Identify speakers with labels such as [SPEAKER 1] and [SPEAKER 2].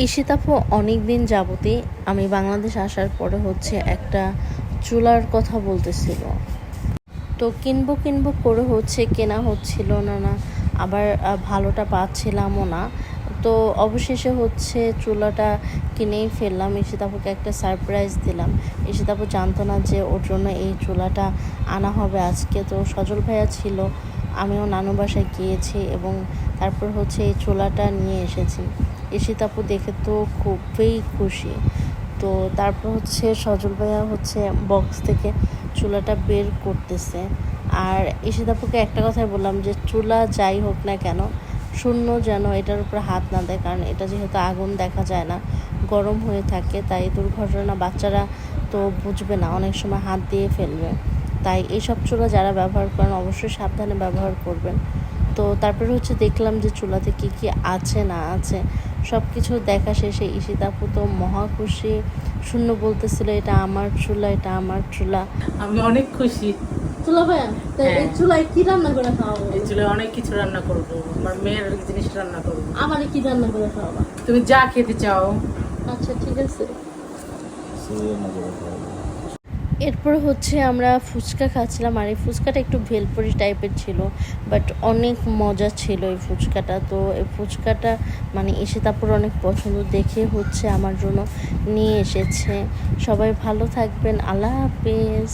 [SPEAKER 1] এই শীতাপু অনেক দিন যাবতই আমি বাংলাদেশ আসার পরে হচ্ছে একটা চুলার কথা বলতেছিল। তো কিনবো কিনবো করে হচ্ছে কেনা হচ্ছিল না না, আবার ভালোটা পাচ্ছিলামও না। তো অবশেষে হচ্ছে চুলাটা কিনেই ফেললাম। ঈশিতাপুকে একটা সারপ্রাইজ দিলাম। ঈশিতাপু জানতো না যে ওর জন্য এই চুলাটা আনা হবে আজকে। তো সজল ভাইয়া ছিল আমিও নানু বাসায় গিয়েছি এবং তারপর হচ্ছে এই চুলাটা নিয়ে এসেছি। ঈশিতাপু দেখে তো খুবই খুশি। তো তারপর হচ্ছে সজল ভাইয়া হচ্ছে বক্স থেকে চুলাটা বের করতেছে। আর ঈশিতাপুকে একটা কথাই বললাম যে, চুলা যাই হোক না কেন, শূন্য যেন এটার উপর হাত না দেয়, কারণ এটা যেহেতু আগুন দেখা যায় না, গরম হয়ে থাকে, তাই দুর্ঘটনা বাচ্চারা তো বুঝবে না, অনেক সময় হাত দিয়ে ফেলবে। তাই এইসব চুলা যারা ব্যবহার করেন অবশ্যই সাবধানে ব্যবহার করবেন। তো তারপরে হচ্ছে দেখলাম যে চুলাতে কি কি আছে না আছে সব কিছু দেখা শেষে ঈশিতাপু তো মহা খুশি। শূন্য বলতেছিল এটা আমার চুলা এটা আমার চুলা।
[SPEAKER 2] আমি অনেক খুশি।
[SPEAKER 1] চুলা ভাইয়া
[SPEAKER 2] তো এই হ্যাঁ।
[SPEAKER 1] চুলায় কি রান্না করে খাওয়াবো
[SPEAKER 2] এই চুলায় অনেক কিছু রান্না করব আমার মেয়ের জিনিস রান্না করব।
[SPEAKER 1] আমারে কি রান্না করে খাওয়াবা
[SPEAKER 2] তুমি যা খেতে চাও।
[SPEAKER 1] আচ্ছা ঠিক আছে। এরপর হচ্ছে আমরা ফুচকা খাচ্ছিলাম, আর এই ফুচকাটা একটু ভেলপুরি টাইপের ছিল বাট অনেক মজা ছিল এই ফুচকাটা। তো এই ফুচকাটা মানে এসে তারপর অনেক পছন্দ দেখে হচ্ছে আমার জন্য নিয়ে এসেছে। সবাই ভালো থাকবেন, আল্লাহ হাফেজ।